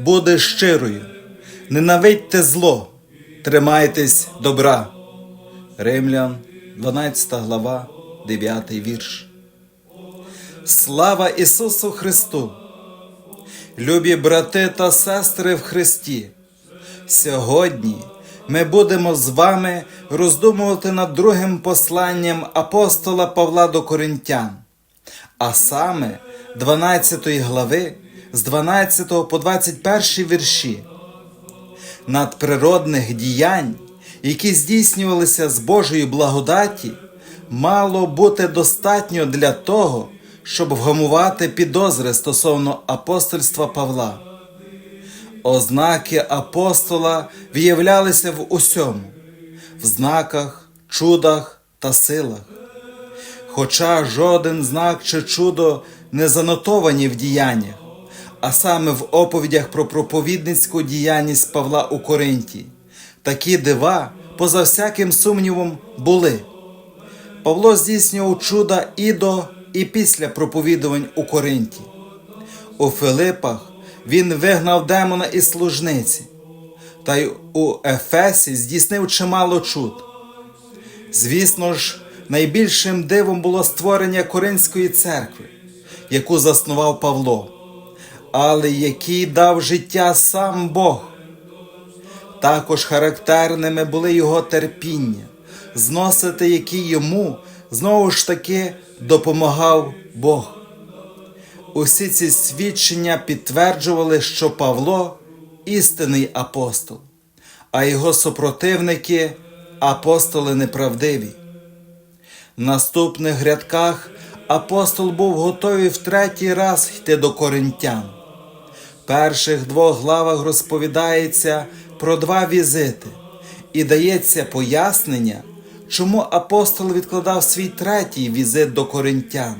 буде щирою. Ненавидьте зло, тримайтесь добра. Римлян, 12 глава, 9 вірш. Слава Ісусу Христу! Любі брати та сестри в Христі! Сьогодні ми будемо з вами роздумувати над другим посланням апостола Павла до Коринтян, а саме 12 глави з 12 по 21 вірші. Надприродних діянь, які здійснювалися з Божої благодаті, мало бути достатньо для того, щоб вгамувати підозри стосовно апостольства Павла. Ознаки апостола виявлялися в усьому, в знаках, чудах та силах. Хоча жоден знак чи чудо не занотовані в діяннях, а саме в оповідях про проповідницьку діяльність Павла у Коринті, такі дива, поза всяким сумнівом, були. Павло здійснював чуда і до, і після проповідувань у Коринті. У Филипах він вигнав демона із служниці, та й у Ефесі здійснив чимало чуд. Звісно ж, найбільшим дивом було створення Коринської церкви, яку заснував Павло, але який дав життя сам Бог. Також характерними були його терпіння, зносити які йому знову ж таки допомагав Бог. Усі ці свідчення підтверджували, що Павло істинний апостол, а його супротивники апостоли неправдиві. В наступних рядках апостол був готовий в третій раз йти до коринтян. Перших двох главах розповідається про два візити і дається пояснення, чому апостол відкладав свій третій візит до коринтян.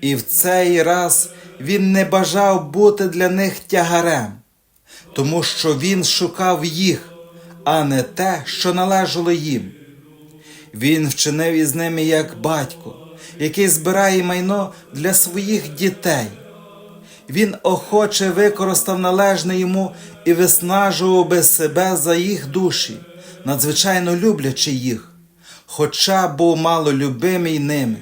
І в цей раз він не бажав бути для них тягарем, тому що він шукав їх, а не те, що належало їм. Він вчинив із ними як батько, який збирає майно для своїх дітей. Він охоче використав належне йому і виснажував би себе за їх душі, надзвичайно люблячи їх, хоча був мало любимий ними.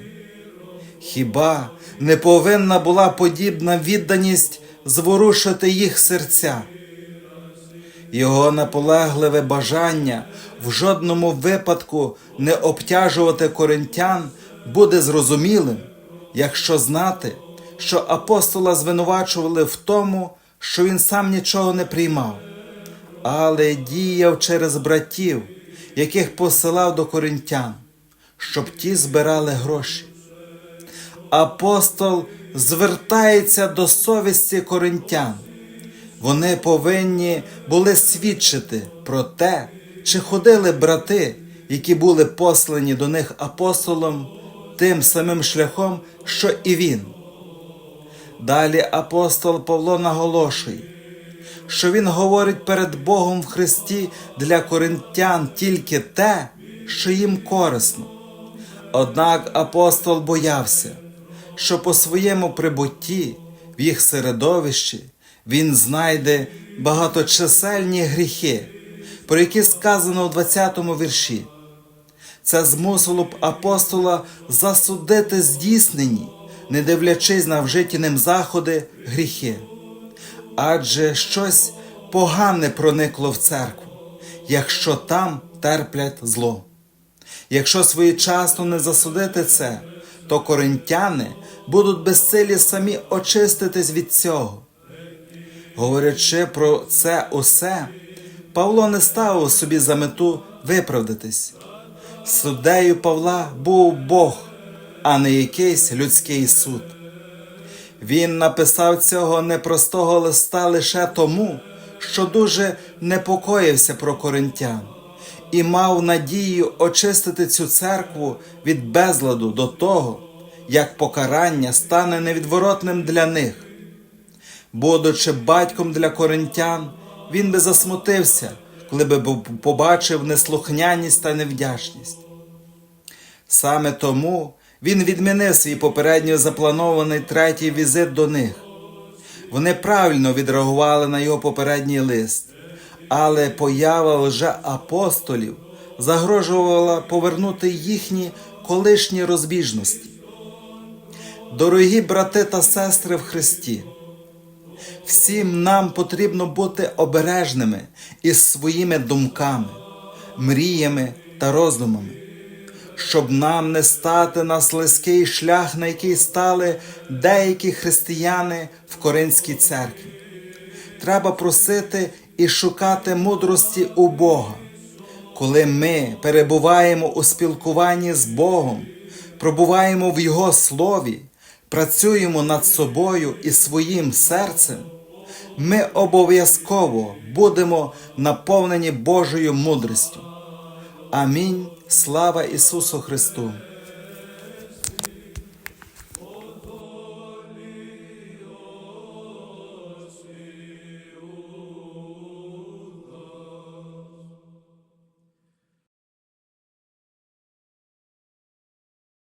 Хіба не повинна була подібна відданість зворушити їх серця? Його наполегливе бажання в жодному випадку не обтяжувати коринтян буде зрозумілим, якщо знати, що апостола звинувачували в тому, що він сам нічого не приймав, але діяв через братів, яких посилав до коринтян, щоб ті збирали гроші. Апостол звертається до совісті коринтян. Вони повинні були свідчити про те, чи ходили брати, які були послані до них апостолом, тим самим шляхом, що і він. Далі апостол Павло наголошує, що він говорить перед Богом в Христі для коринтян тільки те, що їм корисно. Однак апостол боявся, що по своєму прибутті в їх середовищі він знайде багаточисельні гріхи, про які сказано у 20 вірші. Це змусило б апостола засудити здійснені, не дивлячись на вжиті ним заходи гріхи. Адже щось погане проникло в церкву, якщо там терплять зло. Якщо своєчасно не засудити це, то коринтяни будуть безсилі самі очиститись від цього. Говорячи про це усе, Павло не ставив собі за мету виправдатись. Суддею Павла був Бог, а не якийсь людський суд. Він написав цього непростого листа лише тому, що дуже непокоївся про коринтян і мав надію очистити цю церкву від безладу до того, як покарання стане невідворотним для них. Будучи батьком для коринтян, він би засмутився, коли би побачив неслухняність та невдячність. Саме тому він відмінив свій попередньо запланований третій візит до них. Вони правильно відреагували на його попередній лист, але поява лже-апостолів загрожувала повернути їхні колишні розбіжності. Дорогі брати та сестри в Христі, всім нам потрібно бути обережними із своїми думками, мріями та роздумами, щоб нам не стати на слизький шлях, на який стали деякі християни в Коринській церкві. Треба просити і шукати мудрості у Бога. Коли ми перебуваємо у спілкуванні з Богом, пробуваємо в Його слові, працюємо над собою і своїм серцем, ми обов'язково будемо наповнені Божою мудрістю. Амінь. Слава Ісусу Христу!